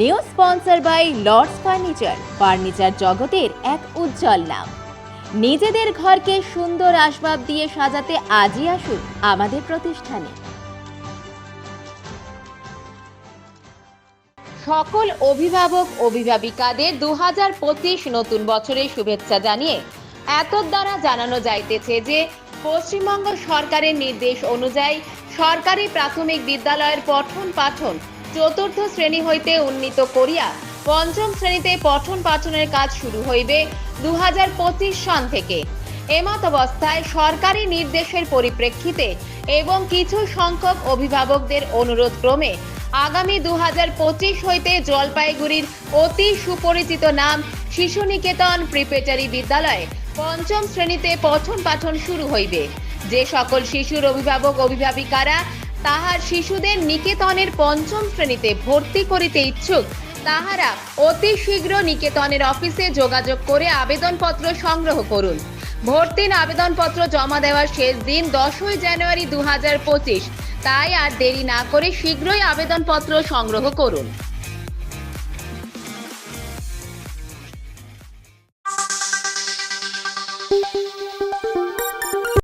New sponsor by Lords furniture. Furniture জগতের এক উজ্জ্বল নাম। নিজেদের ঘরকে সুন্দর আসবাব দিয়ে সাজাতে আজই আসুন আমাদের প্রতিষ্ঠানে। সকল অভিভাবক, অভিভাবিকাদের দু হাজার পঁচিশ নতুন বছরের শুভেচ্ছা জানিয়ে এতদ দ্বারা জানানো যাইতেছে যে, পশ্চিমবঙ্গ সরকারের নির্দেশ অনুযায়ী সরকারি প্রাথমিক বিদ্যালয়ের পঠন পাঠন চতুর্থ শ্রেণি হইতে উন্নীত করিয়া পঞ্চম শ্রেণীতে পঠন পাঠনের কাজ শুরু হইবে দু হাজার পঁচিশ সন থেকে। এমত অবস্থায় সরকারি নির্দেশের পরিপ্রেক্ষিতে এবং কিছু সংখ্যক অভিভাবকদের অনুরোধ ক্রমে আগামী দু হাজার পঁচিশ হইতে জলপাইগুড়ির অতি সুপরিচিত নাম শিশু নিকেতন প্রিপেটারি বিদ্যালয়ে পঞ্চম শ্রেণীতে পঠন পাঠন শুরু হইবে। যে সকল শিশুর অভিভাবক, অভিভাবিকারা তাহার শিশুদের নিকেতনের পঞ্চম শ্রেণীতে ভর্তি করিতে ইচ্ছুক। তাহারা অতি শীঘ্র নিকেতনের অফিসে যোগাযোগ করে আবেদনপত্র সংগ্রহ করুন। ভর্তির আবেদনপত্র জমা দেওয়ার শেষ দিন দশই জানুয়ারি দু হাজার পঁচিশ। তাই আর দেরি না করে শীঘ্রই আবেদনপত্র সংগ্রহ করুন।